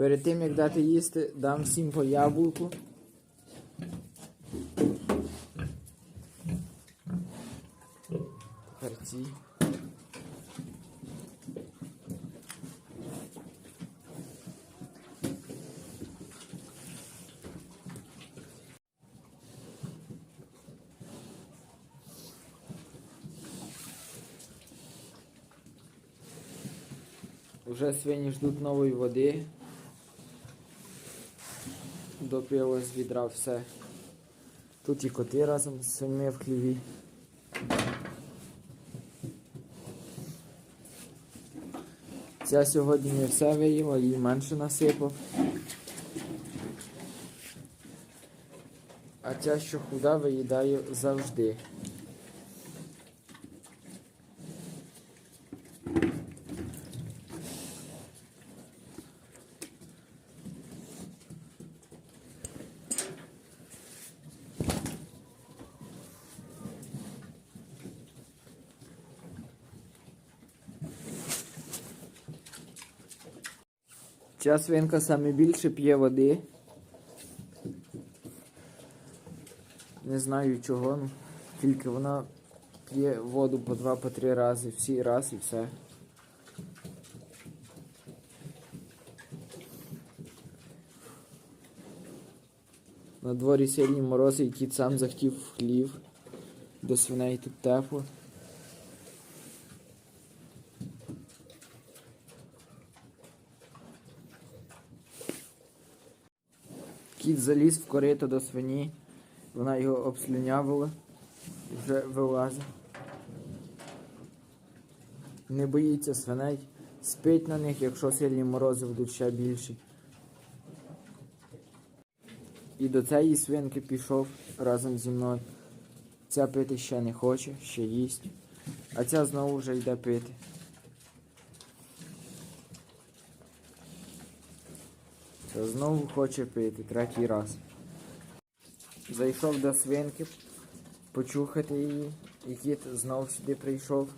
Перед тим як дати їсти, дам всім по яблуку. Тепер ці. Уже свині ждуть нової води. Допили з відра все. Тут і коти разом з семи в хліві. Ця сьогодні не все виїла, їй менше насипав. А ця, що худа, виїдає завжди. Ця свинка саме більше п'є води. Не знаю чого, ну, тільки вона п'є воду по два, по три рази, всі раз і все. На дворі сильні морози, і кіт сам захотів хлів. До свиней тут тепло. Кіт заліз в корито до свині, вона його обслюнявила, вже вилазить. Не боїться свиней, спить на них, якщо сильні морози будуть ще більші. І до цієї свинки пішов разом зі мною. Ця пити ще не хоче, ще їсть, а ця знову вже йде пити. Та знову хоче пити третій раз. Зайшов до свинки, почухати її, і кіт знов сюди прийшов.